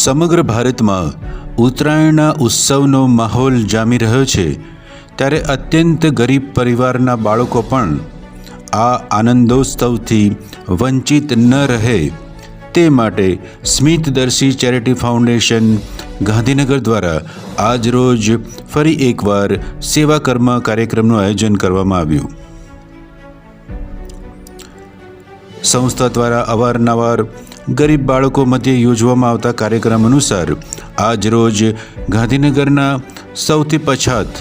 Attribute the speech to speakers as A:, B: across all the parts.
A: સમગ્ર ભારતમાં ઉત્તરાયણના ઉત્સવનો માહોલ જામી રહ્યો છે, ત્યારે અત્યંત ગરીબ પરિવારના બાળકો પણ આ આનંદોત્સવથી વંચિત ન રહે. તે માટે સ્મિતદર્શી ચેરિટી ફાઉન્ડેશન ગાંધીનગર દ્વારા આજરોજ ફરી એકવાર સેવા કર્મ કાર્યક્રમનું આયોજન કરવામાં આવ્યું. સંસ્થા દ્વારા અવારનવાર ગરીબ બાળકો મધ્યે યોજવામાં આવતા કાર્યક્રમ અનુસાર આજરોજ ગાંધીનગરના સૌથી પછાત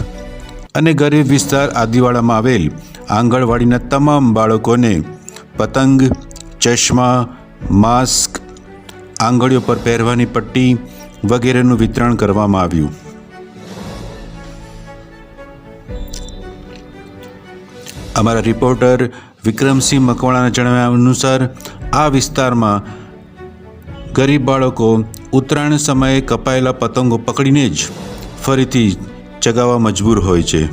A: અને ગરીબ વિસ્તાર આદિવાડામાં આવેલ આંગણવાડીના તમામ બાળકોને પતંગ, ચશ્મા, માસ્ક, આંગળીઓ પર પહેરવાની પટ્ટી વગેરેનું વિતરણ કરવામાં આવ્યું. અમારા રિપોર્ટર વિક્રમસિંહ મકવાણાના જણાવ્યા અનુસાર આ વિસ્તારમાં ગરીબ બાળકો ઉત્તરાયણ સમયે કપાયેલા પતંગો પકડીને જ ફરીથી ચગાવવા મજબૂર હોય છે.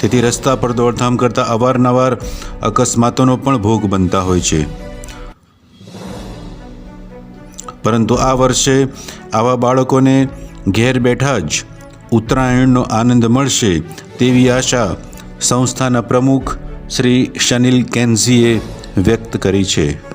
A: તેથી રસ્તા પર દોડધામ કરતા અવારનવાર અકસ્માતોનો પણ ભોગ બનતા હોય છે. પરંતુ આ વર્ષે આવા બાળકોને ઘેર બેઠા જ ઉત્તરાયણનો આનંદ મળશે તેવી આશા સંસ્થાના પ્રમુખ શ્રી શનિલ કેન્ઝીએ વ્યક્ત કરી છે.